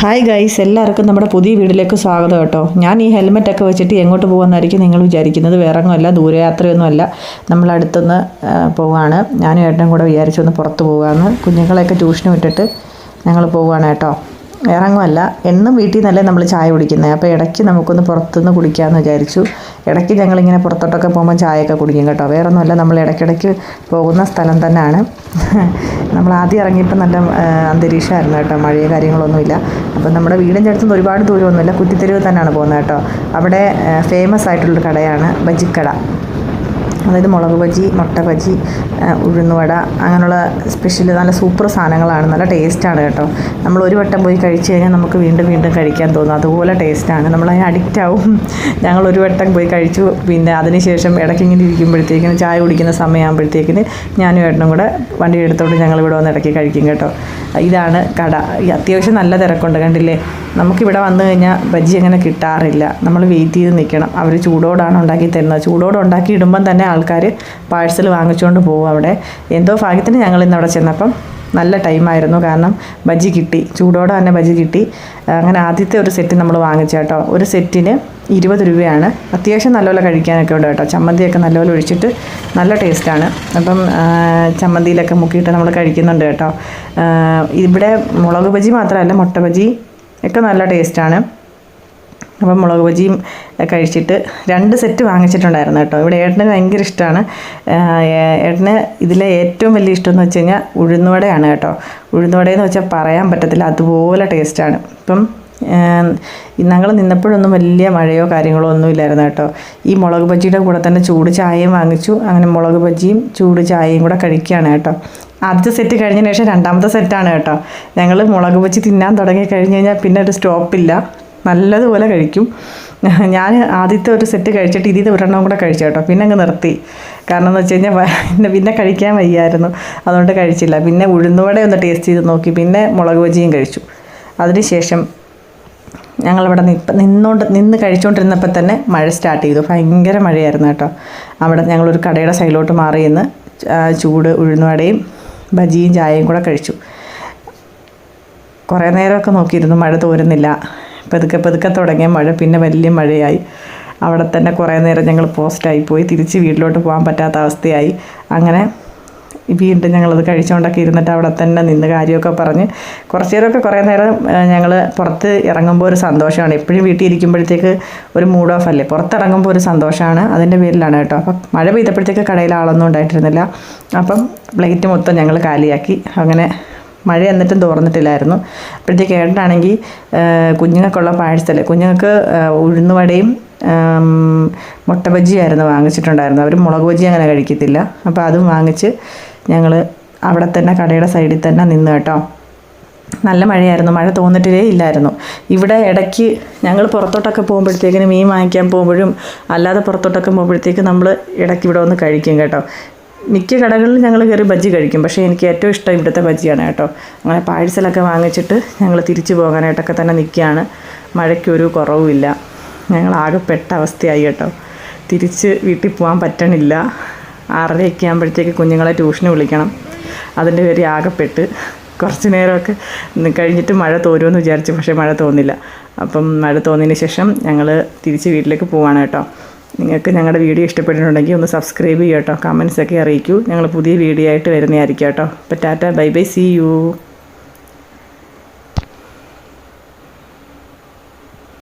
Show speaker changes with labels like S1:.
S1: Hi guys എല്ലാവർക്കും നമ്മുടെ പുതിയ വീട്ടിലേക്ക് സ്വാഗതം കേട്ടോ. ഞാൻ ഈ ഹെൽമെറ്റൊക്കെ വെച്ചിട്ട് എങ്ങോട്ട് പോകുമെന്നായിരിക്കും നിങ്ങൾ വിചാരിക്കുന്നത്. വേറെ ഒന്നുമല്ല ദൂരയാത്രയൊന്നുമല്ല നമ്മൾ അടുത്തുനിന്ന് പോവുകയാണ് ഞാനും ഏട്ടനും കൂടെ വിചാരിച്ചൊന്ന് പുറത്ത് പോകാമെന്ന് കുഞ്ഞുങ്ങളെയൊക്കെ ട്യൂഷന് വിട്ടിട്ട് ഞങ്ങൾ പോവുകയാണ് കേട്ടോ. ഇറങ്ങുമല്ല എന്നും വീട്ടിൽ നിന്നല്ലേ നമ്മൾ ചായ കുടിക്കുന്നത് അപ്പോൾ ഇടയ്ക്ക് നമുക്കൊന്ന് പുറത്തുനിന്ന് കുടിക്കാമെന്ന് വിചാരിച്ചു. ഇടയ്ക്ക് ഞങ്ങളിങ്ങനെ പുറത്തോട്ടൊക്കെ പോകുമ്പോൾ ചായയൊക്കെ കുടിക്കും കേട്ടോ. വേറെ ഒന്നുമല്ല നമ്മൾ ഇടയ്ക്കിടയ്ക്ക് പോകുന്ന സ്ഥലം തന്നെയാണ് നമ്മൾ ആദ്യം ഇറങ്ങിയപ്പോൾ നല്ല അന്തരീക്ഷമായിരുന്നു കേട്ടോ. മഴയോ കാര്യങ്ങളൊന്നുമില്ല അപ്പം നമ്മുടെ വീടിന്റെ അടുത്തുനിന്ന് ഒരുപാട് ദൂരമൊന്നുമില്ല. കുറ്റിത്തെരുവ് തന്നെയാണ് പോകുന്നത് കേട്ടോ. അവിടെ ഫേമസ് ആയിട്ടുള്ളൊരു കടയാണ് ബജിക്കട. അതായത് മുളക് ബജി മുട്ട ബജി ഉഴുന്നുവട അങ്ങനെയുള്ള സ്പെഷ്യൽ നല്ല സൂപ്പർ സാധനങ്ങളാണ്. നല്ല ടേസ്റ്റാണ് കേട്ടോ. നമ്മൾ ഒരു വട്ടം പോയി കഴിച്ച് കഴിഞ്ഞാൽ നമുക്ക് വീണ്ടും വീണ്ടും കഴിക്കാൻ തോന്നും. അതുപോലെ ടേസ്റ്റാണ് നമ്മൾ അതിന് അഡിക്റ്റ് ആവും. ഞങ്ങൾ ഒരു വട്ടം പോയി കഴിച്ചു. പിന്നെ അതിനുശേഷം ഇടയ്ക്ക് ഇങ്ങനെ ഇരിക്കുമ്പോഴത്തേക്കിന് ചായ കുടിക്കുന്ന സമയമാകുമ്പോഴത്തേക്കിന് ഞാനും ഏട്ടനും കൂടെ വണ്ടി എടുത്തോണ്ട് ഞങ്ങൾ ഇവിടെ വന്ന് ഇടയ്ക്ക് കഴിക്കും കേട്ടോ. ഇതാണ് കട. അത്യാവശ്യം നല്ല തിരക്കുണ്ട് കണ്ടില്ലേ? നമുക്കിവിടെ വന്നു കഴിഞ്ഞാൽ ബജ്ജി അങ്ങനെ കിട്ടാറില്ല. നമ്മൾ വെയിറ്റ് ചെയ്ത് നിൽക്കണം അവർ ചൂടോടാണ് ഉണ്ടാക്കി തരുന്നത്. ചൂടോടെ ഉണ്ടാക്കി ഇടുമ്പം തന്നെ ആൾക്കാർ പാഴ്സൽ വാങ്ങിച്ചുകൊണ്ട് പോകും അവിടെ. എന്തോ ഭാഗ്യത്തിന് ഞങ്ങൾ ഇന്ന് അവിടെ ചെന്നപ്പം നല്ല ടൈമായിരുന്നു കാരണം ബജ്ജി കിട്ടി. ചൂടോടെ തന്നെ ബജ്ജി കിട്ടി. അങ്ങനെ ആദ്യത്തെ ഒരു സെറ്റ് നമ്മൾ വാങ്ങിച്ചു കേട്ടോ. ഒരു സെറ്റിന് ഇരുപത് രൂപയാണ്. അത്യാവശ്യം നല്ലപോലെ കഴിക്കാനൊക്കെ ഉണ്ട് കേട്ടോ. ചമ്മന്തിയൊക്കെ നല്ലപോലെ ഒഴിച്ചിട്ട് നല്ല ടേസ്റ്റാണ് അപ്പം ചമ്മന്തിയിലൊക്കെ മുക്കിയിട്ട് നമ്മൾ കഴിക്കുന്നുണ്ട് കേട്ടോ. ഇവിടെ മുളക് ബജി മാത്രമല്ല മുട്ട ബജി ഒക്കെ നല്ല ടേസ്റ്റാണ്. അപ്പം മുളക് ബജിയും കഴിച്ചിട്ട് രണ്ട് സെറ്റ് വാങ്ങിച്ചിട്ടുണ്ടായിരുന്നു കേട്ടോ. ഇവിടെ ഏട്ടന് ഭയങ്കര ഇഷ്ടമാണ് ഏട്ടന് ഇതിലെ ഏറ്റവും വലിയ ഇഷ്ടം എന്ന് വെച്ച് കഴിഞ്ഞാൽ ഉഴുന്നുവടയാണ് കേട്ടോ. ഉഴുന്നുവടയെന്ന് വെച്ചാൽ പറയാൻ പറ്റത്തില്ല അതുപോലെ ടേസ്റ്റാണ്. ഇപ്പം ഞങ്ങൾ നിന്നപ്പോഴൊന്നും വലിയ മഴയോ കാര്യങ്ങളോ ഒന്നും ഇല്ലായിരുന്നു കേട്ടോ. ഈ മുളക് ബജിയുടെ കൂടെ തന്നെ ചൂട് ചായയും വാങ്ങിച്ചു. അങ്ങനെ മുളക് ബജിയും ചൂട് ചായയും കൂടെ കഴിക്കുകയാണ് കേട്ടോ. ആദ്യത്തെ സെറ്റ് കഴിഞ്ഞതിന് ശേഷം രണ്ടാമത്തെ സെറ്റാണ് കേട്ടോ. ഞങ്ങൾ മുളക് വെച്ച് തിന്നാൻ തുടങ്ങി കഴിഞ്ഞ് കഴിഞ്ഞാൽ പിന്നെ ഒരു സ്റ്റോപ്പില്ല നല്ലതുപോലെ കഴിക്കും. ഞാൻ ആദ്യത്തെ ഒരു സെറ്റ് കഴിച്ചിട്ട് ഇതിൽ ഒരെണ്ണം കൂടെ കഴിച്ചു കേട്ടോ. പിന്നെ അങ്ങ് നിർത്തി. കാരണം എന്ന് വെച്ച് കഴിഞ്ഞാൽ പിന്നെ പിന്നെ കഴിക്കാൻ വയ്യായിരുന്നു. അതുകൊണ്ട് കഴിച്ചില്ല. പിന്നെ ഉഴുന്നുവട ഒന്ന് ടേസ്റ്റ് ചെയ്ത് നോക്കി. പിന്നെ മുളക് ബജിയും കഴിച്ചു. അതിനുശേഷം ഞങ്ങളിവിടെ നിപ്പ നിന്നുകൊണ്ട് നിന്ന് കഴിച്ചുകൊണ്ടിരുന്നപ്പോൾ തന്നെ മഴ സ്റ്റാർട്ട് ചെയ്തു. ഭയങ്കര മഴയായിരുന്നു കേട്ടോ. അവിടെ ഞങ്ങളൊരു കടയുടെ സൈഡിലോട്ട് മാറി ചൂട് ഉഴുന്നുവടയും ബജിയും ചായയും കൂടെ കഴിച്ചു. കുറേ നേരമൊക്കെ നോക്കിയിരുന്നു മഴ തോരുന്നില്ല. പതുക്കെ പതുക്കെ തുടങ്ങിയ മഴ പിന്നെ വലിയ മഴയായി. അവിടെ തന്നെ കുറേ നേരം ഞങ്ങൾ പോസ്റ്റായി പോയി. തിരിച്ച് വീട്ടിലോട്ട് പോകാൻ പറ്റാത്ത അവസ്ഥയായി. അങ്ങനെ വീണ്ടും ഞങ്ങളത് കഴിച്ചുകൊണ്ടൊക്കെ ഇരുന്നിട്ട് അവിടെ തന്നെ നിന്ന് കാര്യമൊക്കെ പറഞ്ഞ് കുറച്ച് നേരമൊക്കെ കുറേ നേരം ഞങ്ങൾ പുറത്ത് ഇറങ്ങുമ്പോൾ ഒരു സന്തോഷമാണ്. എപ്പോഴും വീട്ടിൽ ഇരിക്കുമ്പോഴത്തേക്ക് ഒരു മൂഡ് ഓഫ് അല്ലേ? പുറത്തിറങ്ങുമ്പോൾ ഒരു സന്തോഷമാണ്. അതിന്റെ പേരിലാണ് കേട്ടോ. അപ്പം മഴ പെയ്തപ്പോഴത്തേക്ക് കടയിൽ ആളൊന്നും ഉണ്ടായിട്ടിരുന്നില്ല. അപ്പം പ്ലേറ്റ് മൊത്തം ഞങ്ങൾ കാലിയാക്കി. അങ്ങനെ മഴ എന്നിട്ടും തോർന്നിട്ടില്ലായിരുന്നു. അപ്പോഴത്തേക്ക് ഏട്ടനാണെങ്കിൽ കുഞ്ഞുങ്ങൾക്കുള്ള പാഴ്സൽ കുഞ്ഞുങ്ങൾക്ക് ഉഴുന്നുവടയും മുട്ട ബജിയായിരുന്നു വാങ്ങിച്ചിട്ടുണ്ടായിരുന്നത്. അവർ മുളക് ബജി അങ്ങനെ കഴിക്കത്തില്ല. അപ്പോൾ അതും വാങ്ങിച്ച് ഞങ്ങൾ അവിടെ തന്നെ കടയുടെ സൈഡിൽ തന്നെ നിന്ന് കേട്ടോ. നല്ല മഴയായിരുന്നു. മഴ തോന്നിട്ടേ ഇല്ലായിരുന്നു. ഇവിടെ ഇടയ്ക്ക് ഞങ്ങൾ പുറത്തോട്ടൊക്കെ പോകുമ്പോഴത്തേക്കിന് മീൻ വാങ്ങിക്കാൻ പോകുമ്പോഴും അല്ലാതെ പുറത്തോട്ടൊക്കെ പോകുമ്പോഴത്തേക്ക് നമ്മൾ ഇടയ്ക്ക് ഇവിടെ ഒന്ന് കഴിക്കും കേട്ടോ. മിക്ക കടകളിൽ ഞങ്ങൾ കയറി ബജ്ജി കഴിക്കും. പക്ഷേ എനിക്ക് ഏറ്റവും ഇഷ്ടം ഇവിടുത്തെ ബജ്ജിയാണ് കേട്ടോ. അങ്ങനെ പാഴ്സലൊക്കെ വാങ്ങിച്ചിട്ട് ഞങ്ങൾ തിരിച്ചു പോകാനായിട്ടൊക്കെ തന്നെ നിൽക്കുകയാണ്. മഴയ്ക്കൊരു കുറവുമില്ല. ഞങ്ങൾ ആകെ പെട്ട അവസ്ഥയായി കേട്ടോ. തിരിച്ച് വീട്ടിൽ പോകാൻ പറ്റണില്ല. ആറരയൊക്കെ ആകുമ്പോഴത്തേക്ക് കുഞ്ഞുങ്ങളെ ട്യൂഷന് വിളിക്കണം. അതിന്റെ പേര് ആകെപ്പെട്ട് കുറച്ച് നേരമൊക്കെ കഴിഞ്ഞിട്ട് മഴ തോരുമെന്ന് വിചാരിച്ചു പക്ഷേ മഴ തോന്നില്ല. അപ്പം മഴ തോന്നിയതിന് ശേഷം ഞങ്ങൾ തിരിച്ച് വീട്ടിലേക്ക് പോവാണ് കേട്ടോ. നിങ്ങൾക്ക് ഞങ്ങളുടെ വീഡിയോ ഇഷ്ടപ്പെട്ടിട്ടുണ്ടെങ്കിൽ ഒന്ന് സബ്സ്ക്രൈബ് ചെയ്യട്ടോ കമൻസ് ഒക്കെ അറിയിക്കൂ. ഞങ്ങൾ പുതിയ വീഡിയോ ആയിട്ട് വരുന്നതായിരിക്കും കേട്ടോ. അപ്പോൾ tata bye bye see you.